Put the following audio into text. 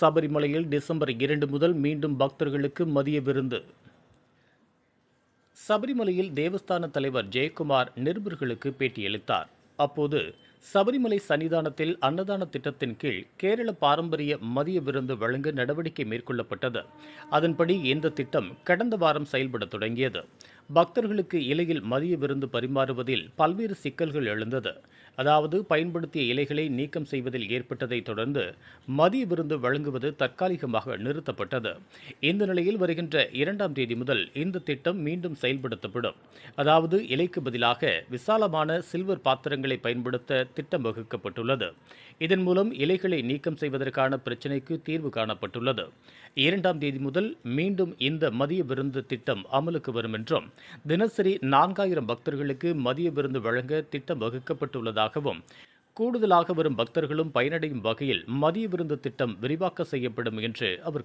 சபரிமலையில் டிசம்பர் இரண்டு முதல் மீண்டும் பக்தர்களுக்கு மதிய விருந்து. சபரிமலையில் தேவஸ்தான தலைவர் ஜெயக்குமார் நிருபர்களுக்கு பேட்டியளித்தார் அப்போது சபரிமலை சன்னிதானத்தில் அன்னதான திட்டத்தின் கீழ் கேரள பாரம்பரிய மதிய விருந்து வழங்க நடவடிக்கை மேற்கொள்ளப்பட்டது. அதன்படி இந்த திட்டம் கடந்த வாரம் செயல்பட தொடங்கியது. பக்தர்களுக்கு இலையில் மதிய விருந்து பரிமாறுவதில் பல்வேறு சிக்கல்கள் எழுந்தது. அதாவது பயன்படுத்திய இலைகளை நீக்கம் செய்வதில் ஏற்பட்டதை தொடர்ந்து மதிய விருந்து வழங்குவது தற்காலிகமாக நிறுத்தப்பட்டது. இந்த நிலையில் வருகின்ற இரண்டாம் தேதி முதல் இந்த திட்டம் மீண்டும் செயல்படுத்தப்படும். அதாவது இலைக்கு பதிலாக விசாலமான சில்வர் பாத்திரங்களை பயன்படுத்த திட்டம் வகுக்கப்பட்டுள்ளது. இதன் மூலம் இலைகளை நீக்கம் செய்வதற்கான பிரச்சினைக்கு தீர்வு காணப்பட்டுள்ளது. இரண்டாம் தேதி முதல் மீண்டும் இந்த மதிய விருந்து திட்டம் அமலுக்கு வரும் என்றும் தினசரி நான்காயிரம் பக்தர்களுக்கு மதிய விருந்து வழங்க திட்டம் வகுக்கப்பட்டுள்ளதாகவும் கூடுதலாக வரும் பக்தர்களும் பயனடையும் வகையில் மதிய விருந்து திட்டம் விரிவாக்க செய்யப்படும் என்று அவர்